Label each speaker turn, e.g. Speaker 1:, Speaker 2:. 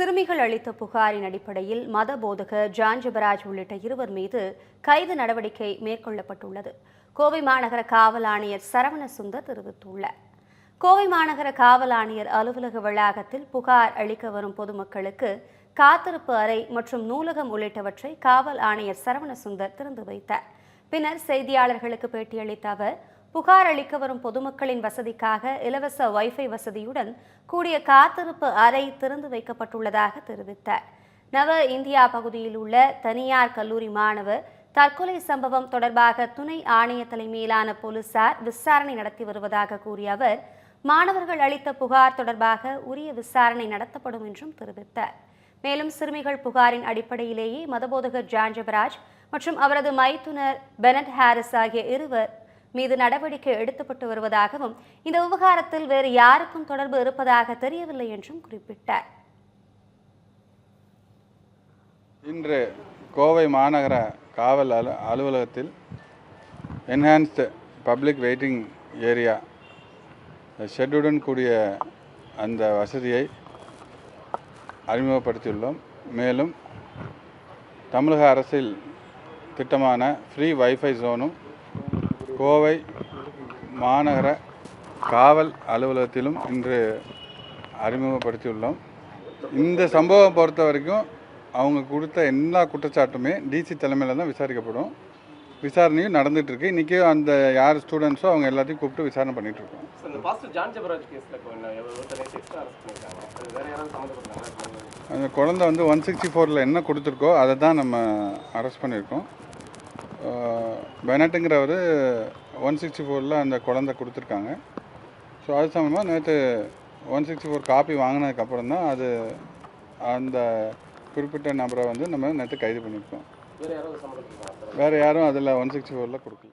Speaker 1: சிறுமிகள் அளித்த புகாரின் அடிப்படையில் மத போதகர் ஜான் ஜெபராஜ் உள்ளிட்ட இருவர் மீது கைது நடவடிக்கை மேற்கொள்ளப்பட்டுள்ளது. கோவை மாநகர காவல் ஆணையர் சரவண சுந்தர் தெரிவித்துள்ளார். கோவை மாநகர காவல் ஆணையர் அலுவலக வளாகத்தில் புகார் அளிக்க வரும் பொதுமக்களுக்கு காத்திருப்பு அறை மற்றும் நூலகம் உள்ளிட்டவற்றை காவல் ஆணையர் சரவண சுந்தர் திறந்து வைத்தார். பின்னர் செய்தியாளர்களுக்கு பேட்டியளித்த அவர் புகார் அளிக்க வரும் பொதுமக்களின் வசதிக்காக இலவச வைஃபை வசதியுடன் கூடிய காத்திருப்பு அறை திறந்து வைக்கப்பட்டுள்ளதாக தெரிவித்தார். நவ இந்தியா பகுதியில் உள்ள தனியார் கல்லூரி மாணவர் தற்கொலை சம்பவம் தொடர்பாக துணை ஆணைய தலைமையிலான போலீசார் விசாரணை நடத்தி வருவதாக கூறிய அவர் மாணவர்கள் அளித்த புகார் தொடர்பாக உரிய விசாரணை நடத்தப்படும் என்றும் தெரிவித்தார். மேலும் சிறுமிகள் புகாரின் அடிப்படையிலேயே மதபோதகர் ஜான்ஜபராஜ் மற்றும் அவரது மைத்துனர் பெனட் ஹாரிஸ் ஆகிய இருவர் மீது நடவடிக்கை எடுக்கப்பட்டு வருவதாகவும் இந்த விவகாரத்தில் வேறு யாருக்கும் தொடர்பு இருப்பதாக தெரியவில்லை என்றும் குறிப்பிட்டார்.
Speaker 2: இன்று கோவை மாநகர காவல் அலு அலுவலகத்தில் என்ஹான்ஸ்டு பப்ளிக் வெயிட்டிங் ஏரியா ஷெட்டுடன் கூடிய அந்த வசதியை அறிமுகப்படுத்தியுள்ளோம். மேலும் தமிழக அரசில் திட்டமான ஃப்ரீ வைஃபை ஜோனும் கோவை மாநகர காவல் அலுவலகத்திலும் இன்று அறிமுகப்படுத்தியுள்ளோம். இந்த சம்பவம் பொறுத்த வரைக்கும் அவங்க கொடுத்த எல்லா குற்றச்சாட்டுமே டிசி தலைமையில் தான் விசாரிக்கப்படும். விசாரணையும் நடந்துட்டு இருக்கு. இன்றைக்கும் அந்த யார் ஸ்டூடெண்ட்ஸோ அவங்க எல்லாத்தையும் கூப்பிட்டு விசாரணை பண்ணிட்டு இருக்கோம். அந்த குழந்தை வந்து ஒன் சிக்ஸ்டி ஃபோரில் என்ன கொடுத்துருக்கோ அதை தான் நம்ம அரெஸ்ட் பண்ணியிருக்கோம். பெனட்டுங்கிறவர் ஒன் சிக்ஸ்டி ஃபோரில் அந்த குழந்தை கொடுத்துருக்காங்க. ஸோ அது சம்மந்தமாக நேற்று ஒன் சிக்ஸ்டி ஃபோர் காப்பி வாங்கினதுக்கப்புறம் தான் அது அந்த குறிப்பிட்ட நபரை வந்து நம்ம நேற்று கைது பண்ணியிருக்கோம். வேற யாரும் அதில் ஒன் சிக்ஸ்டி ஃபோரில் கொடுக்கல.